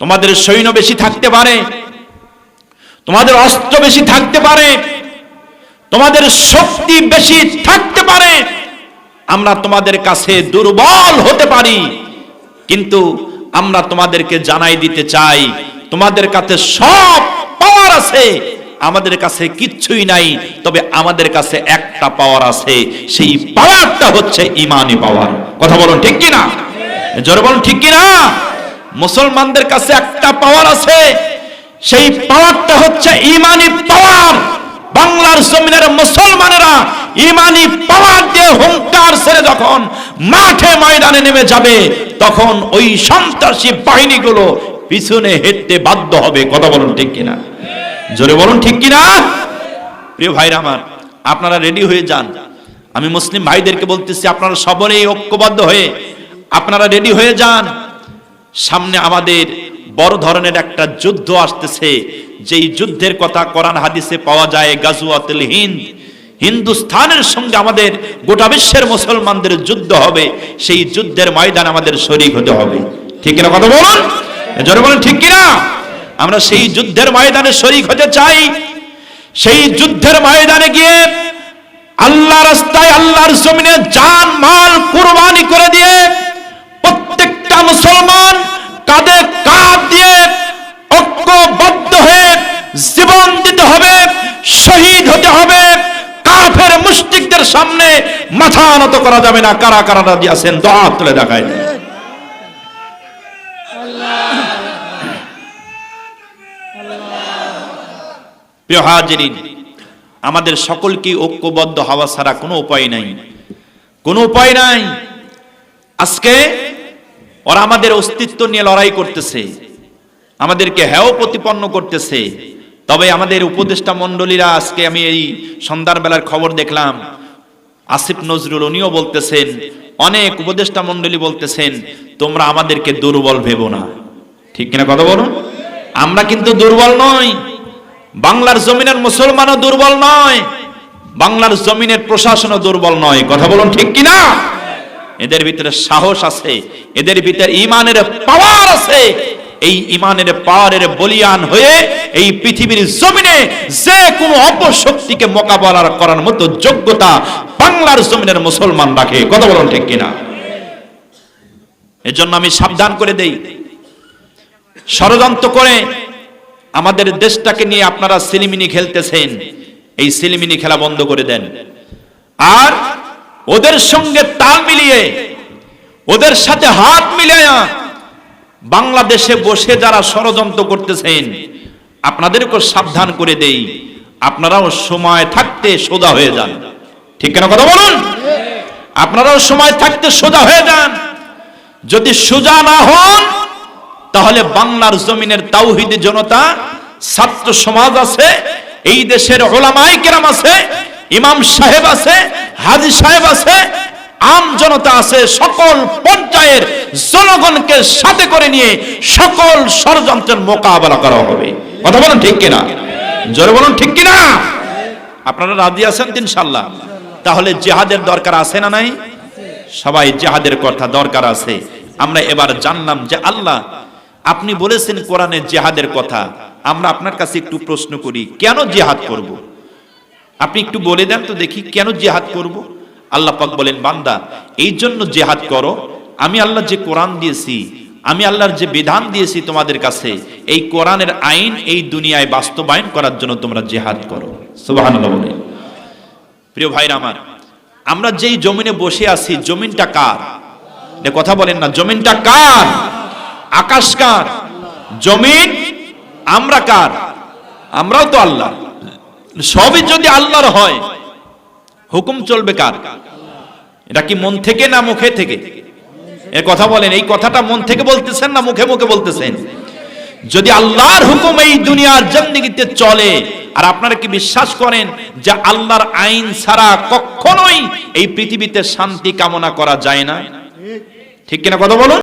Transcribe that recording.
তোমাদের সৈন্য বেশি থাকতে পারে, তোমাদের অস্ত্র বেশি থাকতে পারে, তোমাদের শক্তি বেশি থাকতে পারে, আমরা তোমাদের কাছে দুর্বল হতে পারি। কিন্তু আমরা তোমাদেরকে জানাই দিতে চাই, তোমাদের কাছে সব পাওয়ার আছে, আমাদের কাছে কিচ্ছুই নাই, তবে আমাদের কাছে একটা পাওয়ার আছে, সেই পাওয়ারটা হচ্ছে ইমানি পাওয়ার। কথা বলুন ঠিক কি না জোরে বলুন ঠিক কি না মুসলমানদের কাছে একটা পাওয়ার আছে। সেই পাওয়ারটা হচ্ছে ইমানি পাওয়ার বাংলার জমিনের মুসলমানেরা ইমানি পাওয়ার দিয়ে হুঙ্কার ছেড়ে যখন মাঠে ময়দানে নেমে যাবে, তখন ওই সন্ত্রাসী বাহিনীগুলো পিছনে হেঁটতে বাধ্য হবে। কথা বলুন ঠিক কিনা? জোরে বলুন ঠিক কিনা? প্রিয় ভাইরা আমার, আপনারা রেডি হয়ে যান। আমি মুসলিম ভাইদেরকে বলতেছি, আপনারা সবরেই ঐক্যবদ্ধ হয়ে আপনারা রেডি হয়ে যান। সামনে আমাদের বড় ধরনের একটা যুদ্ধ আসতেছে। যেই যুদ্ধের কথা কোরআন হাদিসে পাওয়া যায় গাজুয়াতুল হিন্দ। হিন্দুস্তানের সঙ্গে আমাদের গোটা বিশ্বের মুসলমানদের যুদ্ধ হবে, সেই যুদ্ধের ময়দান আমাদের শরীক হতে হবে। ঠিক কিনা কথা বলুন? জোরে বলুন, ঠিক কিনা? আমরা সেই যুদ্ধের ময়দানে শরীক হতে চাই। সেই যুদ্ধের ময়দানে গিয়ে আল্লাহ রাস্তায়, আল্লাহর জমিনে জান, মাল কুরবানি করে দিয়ে প্রত্যেকটা মুসলমান কাঁধে কাঁধ দিয়ে ঐক্যবদ্ধ হয়ে জীবন দিতে হবে, শহীদ হতে হবে। কাফের মুশরিকদের সামনে মাথা নত করা যাবে না। কারা কারা রাজি আছেন? দোয়া তুলে দেখায় প্রিয় হাজিরিন, আমাদের সকলকে ঐক্যবদ্ধ হওয়া ছাড়া কোনো উপায় নাই। কোনো উপায় নাই। আজকে ওরা আমাদের অস্তিত্ব নিয়ে লড়াই করতেছে। আমাদেরকে হেও প্রতিপন্ন করতেছে। তবে আমাদের উপদেষ্টা মণ্ডলীরা আজকে আমি এই সন্ধ্যার বেলার খবর দেখলাম। আসিফ নজরুল উনিও বলতেছেন, অনেক উপদেষ্টা মণ্ডলী বলতেছেন, তোমরা আমাদেরকে দুর্বল ভেবো না। ঠিক কিনা কথা বলুন? আমরা কিন্তু দুর্বল নই। বাংলার জমিনের মুসলমানও দুর্বল নয়। বাংলার জমিনের প্রশাসনও দুর্বল নয়। কথা বলুন ঠিক কিনা? এদের ভিতরে সাহস আছে, এদের ভিতরে ইমানের পাওয়ার আছে। এই ইমানের পাওয়ারের বলিয়ান হয়ে এই পৃথিবীর জমিনে যে কোনো অপশক্তিকে মোকাবেলা করার মতো যোগ্যতা বাংলার জমিনের মুসলমান রাখে। কথা বলুন ঠিক কিনা? এজন্য আমি সাবধান করে দেই। ষড়যন্ত্র করে আমাদের দেশটাকে নিয়ে আপনারা সিলিমিনি খেলতেছেন। এই সিলিমিনি খেলা বন্ধ করে দেন। আর ওদের সঙ্গে তাল মিলিয়ে, ওদের সাথে হাত মিলিয়ে বাংলাদেশে বসে যারা ষড়যন্ত্র করতেছেন আপনাদেরকে সাবধান করে দেই, আপনারাও সময় থাকতে সোজা হয়ে যান। ঠিক কেন কথা বলুন? আপনারাও সময় থাকতে সোজা হয়ে যান। যদি সোজা না হন, তাহলে বাংলার জমিনের তাওহিদি জনতা, ছাত্র সমাজ আছে, এই দেশের ওলামাই কেরাম আছে ইমাম সাহেব আছে, হাজি সাহেব আছে, আম জনতা আছে, সকল পর্যায়ের জনগণকে সাথে করে নিয়ে সকল ষড়যন্ত্রের মোকাবেলা করা হবে। কথা বলুন ঠিক কিনা? জোরে বলুন ঠিক কিনা? আপনারা রাজি আছেন ইনশাল্লাহ তাহলে জেহাদের দরকার আছে না নাই? সবাই জেহাদের কথা দরকার আছে। আমরা এবার জানলাম যে আল্লাহ, আপনি বলেছেন কোরআনে জেহাদের কথা। আমরা আপনার কাছে একটু প্রশ্ন করি, কেন জেহাদ করব। আপনি একটু বলে দেন তো দেখি কেন জেহাদ করব। আল্লাহ পাক বলেন, বান্দা, এই জন্য জেহাদ করো। আমি আল্লাহ যে কোরআন দিয়েছি, আমি আল্লাহর যে বিধান দিয়েছি তোমাদের কাছে, এই কোরআনের আইন এই দুনিয়ায় বাস্তবায়ন করার জন্য তোমরা জেহাদ করো। সুবহানাল্লাহ বলে প্রিয় ভাইরা আমার, আমরা যেই জমিনে বসে আছি, জমিনটা কার? কথা বলেন না, জমিনটা কার? আকাশ কার? জমিন আমরা কার? আমরাও তো আল্লাহ। সবই যদি আল্লাহর হয়, হুকুম চলবে কার? এটা কি মন থেকে না মুখে থেকে? এর কথা বলেন, এই কথাটা মন থেকে বলতেছেন না মুখে মুখে বলতেছেন? যদি আল্লাহর হুকুম এই দুনিয়ার জিন্দেগিতে চলে, আর আপনারা কি বিশ্বাস করেন যে আল্লাহর আইন ছাড়া কখনোই এই পৃথিবীতে শান্তি কামনা করা যায় না? ঠিক কিনা কথা বলুন?